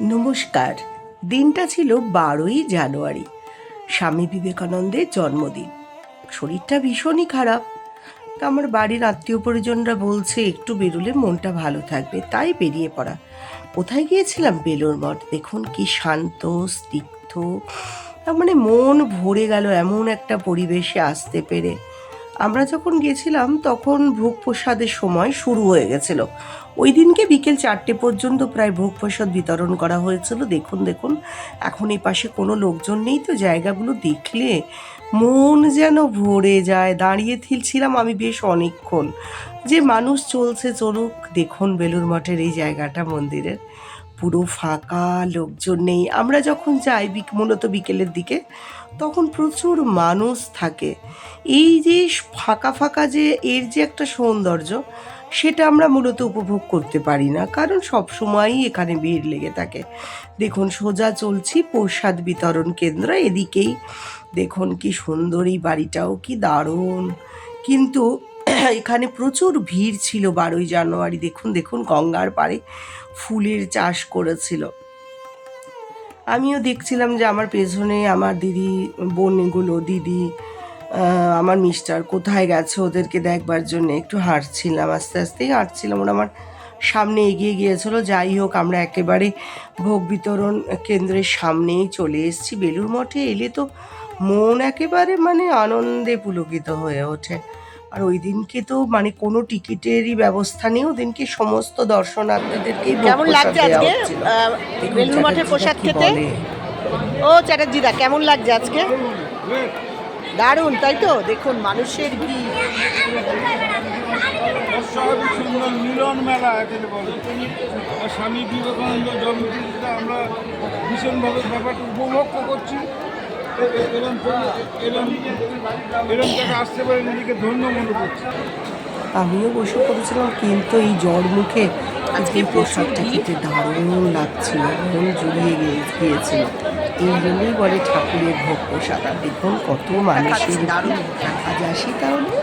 নমস্কার। দিনটা ছিল বারোই জানুয়ারি। স্বামী বিবেকানন্দের জন্মদিন। শরীরটা ভীষণই খারাপ। তা আমার বাড়ির আত্মীয় পরিজনরা বলছে, একটু বেরোলে মনটা ভালো থাকবে। তাই বেরিয়ে পড়া। কোথায় গিয়েছিলাম? বেলুর মঠ। দেখুন কি শান্ত, স্নিগ্ধ। মানে মন ভরে গেল এমন একটা পরিবেশে আসতে পেরে। আমরা যখন গেছিলাম, তখন ভোগ প্রসাদের সময় শুরু হয়ে গেছিল। ওই দিনকে বিকেল চারটে পর্যন্ত প্রায় ভোগ প্রসাদ বিতরণ করা হয়েছিল। দেখুন দেখুন, এখন এই পাশে কোনো লোকজন নেই তো। জায়গাগুলো দেখলে মন যেন ভরে যায়। দাঁড়িয়ে ছিলাম আমি বেশ অনেকক্ষণ। যে মানুষ চলছে চলুক, দেখুন বেলুর মঠের এই জায়গাটা মন্দিরের। পুরো ফাঁকা, লোকজন নেই। আমরা যখন যাই বিক- মূলত বিকেলের দিকে, তখন প্রচুর মানুষ থাকে। এই যে ফাঁকা ফাঁকা যে এর যে একটা সৌন্দর্য, সেটা আমরা মূলত উপভোগ করতে পারি না, কারণ সব সময়ই এখানে ভিড় লেগে থাকে। দেখুন, সোজা চলছি প্রসাদ বিতরণ কেন্দ্র, এদিকেই দেখুন কি সুন্দর এই বাড়িটাও, কি দারুণ। কিন্তু এখানে প্রচুর ভিড় ছিল বারোই জানুয়ারি। দেখুন দেখুন, গঙ্গার পাড়ে ফুলের চাষ করেছিল। আমিও দেখছিলাম যে আমার পেছনে আমার দিদি, বোনগুলো, দিদি আমার মিস্টার কোথায় গেছে ওদেরকে দেখবার জন্য। একটু হাঁটছিলাম, আস্তে আস্তেই হাঁটছিলাম। ওরা আমার সামনে এগিয়ে গিয়েছিল। যাই হোক, আমরা একেবারে ভোগ বিতরণ কেন্দ্রের সামনেই চলে এসেছি। বেলুর মঠে এলে তো মন একেবারে মানে আনন্দে পুলকিত হয়ে ওঠে। আর ওই দিনকে তো মানে কোনো টিকিটেরই ব্যবস্থা নেই ওদিনকে সমস্ত দর্শনার্থীদেরকেই ভোগ কেমন লাগছে আজকে? বেলুড় মঠের প্রসাদ খেতে? ও চ্যাটার্জিদা কেমন লাগছে আজকে? দারুণ তাই তো? দেখুন মানুষের সুন্দর মিলন মেলা একে বলে স্বামী বিবেকানন্দ জন্মদিনটা আমরা ভীষণভাবে ব্যাপারটা উপভোগ করছি। আমিও বসে পড়েছিলাম কিন্তু এই জ্বর মুখে আজকে প্রসাদটা। খেতে দারুণ লাগছিল মন জড়িয়ে গিয়ে- গিয়েছিল এই জন্যই বলে ঠাকুরের ভোগ প্রসাদ আর দেখুন কত মানুষের দারুণ। আজ আসি তাহলে